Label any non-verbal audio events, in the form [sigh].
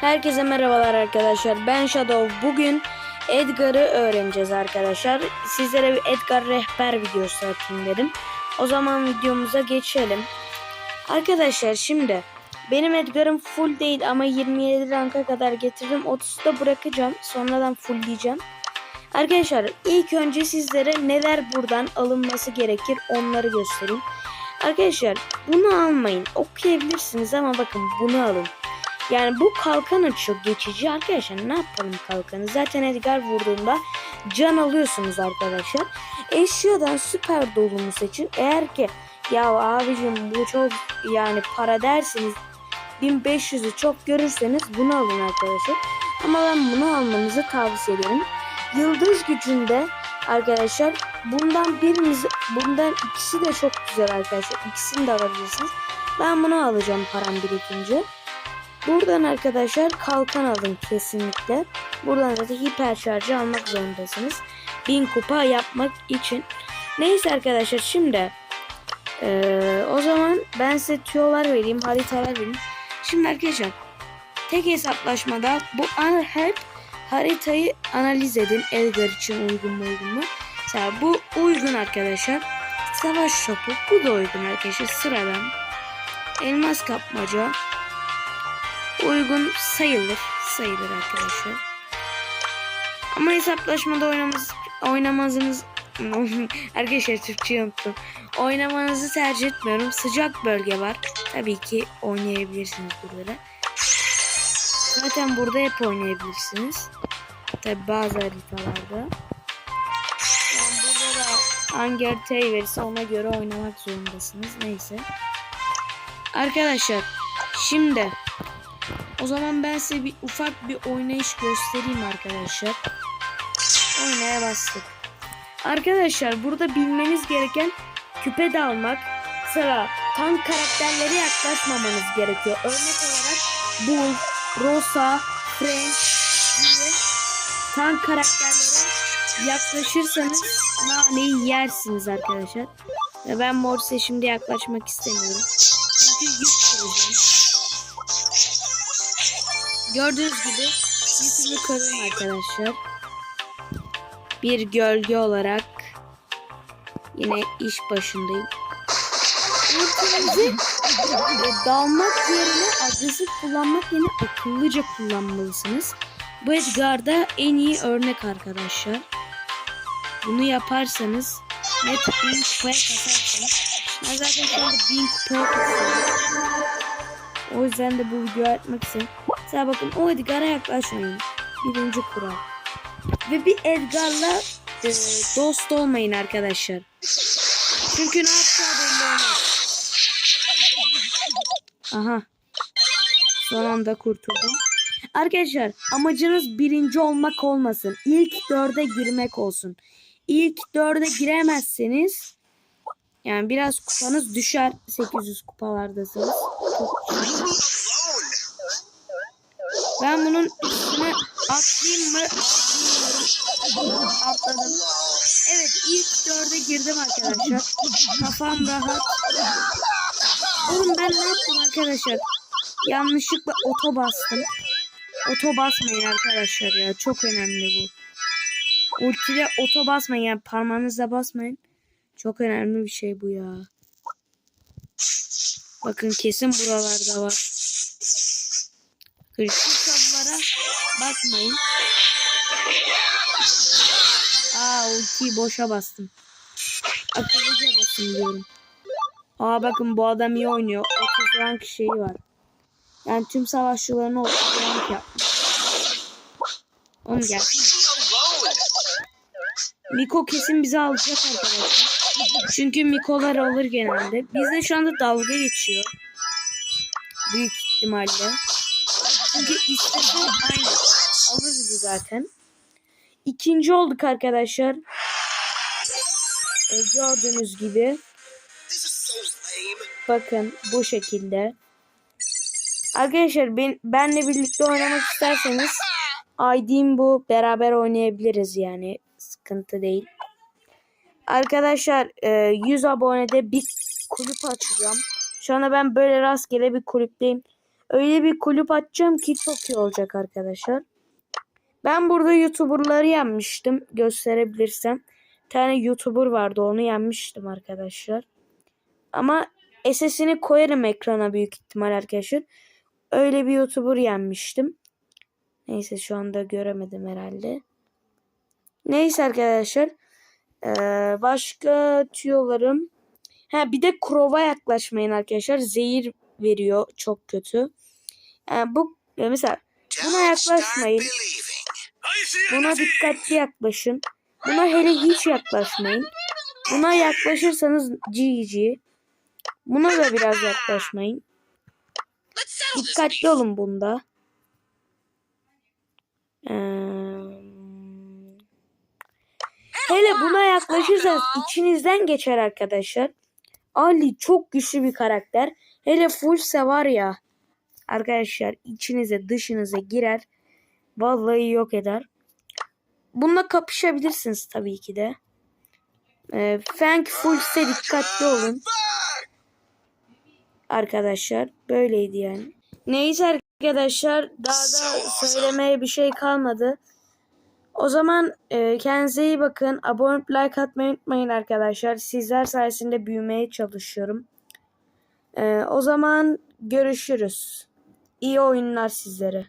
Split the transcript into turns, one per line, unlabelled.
Herkese merhabalar arkadaşlar. Ben Shadow. Bugün Edgar'ı öğreneceğiz arkadaşlar. Sizlere bir Edgar rehber videosu atayım dedim. O zaman videomuza geçelim. Arkadaşlar şimdi benim Edgar'ım full değil ama 27 ranka kadar getirdim. 30'da bırakacağım. Sonradan full diyeceğim. Arkadaşlar ilk önce sizlere neler buradan alınması gerekir onları göstereyim. Arkadaşlar bunu almayın. Okuyabilirsiniz ama bakın bunu alın. Yani bu kalkan açıyor geçici arkadaşlar. Ne yapalım kalkanı? Zaten Edgar vurduğunda can alıyorsunuz arkadaşlar. Eşyadan süper dolumu seçin. Eğer ki ya abicim bu çok yani para dersiniz 1500'ü çok görürseniz bunu alın arkadaşlar. Ama ben bunu almanızı tavsiye ederim. Yıldız gücünde arkadaşlar bundan biriniz bundan ikisi de çok güzel arkadaşlar. İkisini de alabilirsiniz. Ben bunu alacağım param birikince. Buradan arkadaşlar kalkan alın kesinlikle. Buradan da hiper şarjı almak zorundasınız. 1000 kupa yapmak için. Neyse arkadaşlar şimdi eee, o zaman ben size tüyolar vereyim, haritalar vereyim. Şimdi arkadaşlar tek hesaplaşmada bu an hep haritayı analiz edin. Edgar için uygun mu uygun mu? Mesela bu uygun arkadaşlar. Savaş topu bu da uygun arkadaşlar sıradan. Elmas kapmaca uygun sayılır. Sayılır arkadaşlar. Ama hesaplaşmada oynamaz, oynamazınız [laughs] arkadaşlar Türkçe unuttum. Oynamanızı tercih etmiyorum. Sıcak bölge var. Tabii ki oynayabilirsiniz buraları. Zaten burada hep oynayabilirsiniz. Tabii bazı haritalarda. Yani burada da hangi haritayı verirse ona göre oynamak zorundasınız. Neyse. Arkadaşlar şimdi o zaman ben size bir ufak bir oynayış göstereyim arkadaşlar. Oynaya bastık. Arkadaşlar burada bilmeniz gereken küpe dalmak. Sıra tank karakterlere yaklaşmamanız gerekiyor. Örnek olarak Bull, Rosa, Frank gibi tank karakterlere yaklaşırsanız naneyi yersiniz arkadaşlar. Ve ben Morse'e şimdi yaklaşmak istemiyorum. Çünkü yük kıracağım. Gördüğünüz gibi yükümü kırdım arkadaşlar. Bir gölge olarak yine iş başındayım. E, dalmak yerine agresif kullanmak yerine akıllıca kullanmalısınız. Bu Edgar'da en iyi örnek arkadaşlar. Bunu yaparsanız net 1000 kupaya kasarsınız. Ben zaten şu anda 1000 kupaya kasıyorum. O yüzden de bu videoyu atmak istedim. Mesela bakın o Edgar'a yaklaşmayın. Birinci kural. Ve bir Edgar'la e, dost olmayın arkadaşlar. Çünkü ne yapacağı belli. Aha. Son anda kurtuldum. Arkadaşlar amacınız birinci olmak olmasın. İlk dörde girmek olsun. İlk dörde giremezseniz yani biraz kupanız düşer. 800 kupalardasınız. Çok. Ben bunun üstüne atlayayım mı? Atladım. Evet ilk dörde girdim arkadaşlar. Kafam rahat. Oğlum ben ne yaptım arkadaşlar? Yanlışlıkla oto bastım. Oto basmayın arkadaşlar ya. Çok önemli bu. Ultide oto basmayın yani parmağınızla basmayın. Çok önemli bir şey bu ya. Bakın kesin buralarda var. Savlara bakmayın. Aa ultiyi boşa bastım. Akıllıca basın diyorum. Aa bakın bu adam iyi oynuyor. 30 rank şeyi var. Yani tüm savaşçılarını 30 rank yapmış. Onu gel. Miko kesin bizi alacak arkadaşlar. Çünkü Miko'lar alır genelde. Bizde şu anda dalga geçiyor. Büyük ihtimalle. Çünkü istese aynı. Alır bizi zaten. İkinci olduk arkadaşlar. E, gördüğünüz gibi. Bakın bu şekilde. Arkadaşlar ben, benle birlikte oynamak isterseniz ID'm bu. Beraber oynayabiliriz yani. Sıkıntı değil. Arkadaşlar e, 100 abonede bir kulüp açacağım. Şu anda ben böyle rastgele bir kulüpteyim. Öyle bir kulüp açacağım ki çok iyi olacak arkadaşlar. Ben burada YouTuber'ları yenmiştim. Gösterebilirsem. Bir tane YouTuber vardı onu yenmiştim arkadaşlar. Ama SS'ini koyarım ekrana büyük ihtimal arkadaşlar. Öyle bir YouTuber yenmiştim. Neyse şu anda göremedim herhalde. Neyse arkadaşlar. Ee, başka tüyolarım. Ha bir de krova yaklaşmayın arkadaşlar. Zehir veriyor çok kötü. Yani bu ya mesela buna yaklaşmayın. Buna dikkatli yaklaşın. Buna hele hiç yaklaşmayın. Buna yaklaşırsanız GG. Buna da biraz yaklaşmayın. Dikkatli olun bunda. Ee, hele buna yaklaşırsanız içinizden geçer arkadaşlar. Ali çok güçlü bir karakter. Hele fullse var ya arkadaşlar içinize dışınıza girer. Vallahi yok eder. Bununla kapışabilirsiniz tabii ki de. Ee, Fang fullse dikkatli olun. Arkadaşlar böyleydi yani. Neyse arkadaşlar daha da söylemeye bir şey kalmadı. O zaman e, kendinize iyi bakın. Abone like atmayı unutmayın arkadaşlar. Sizler sayesinde büyümeye çalışıyorum. E, o zaman görüşürüz. İyi oyunlar sizlere.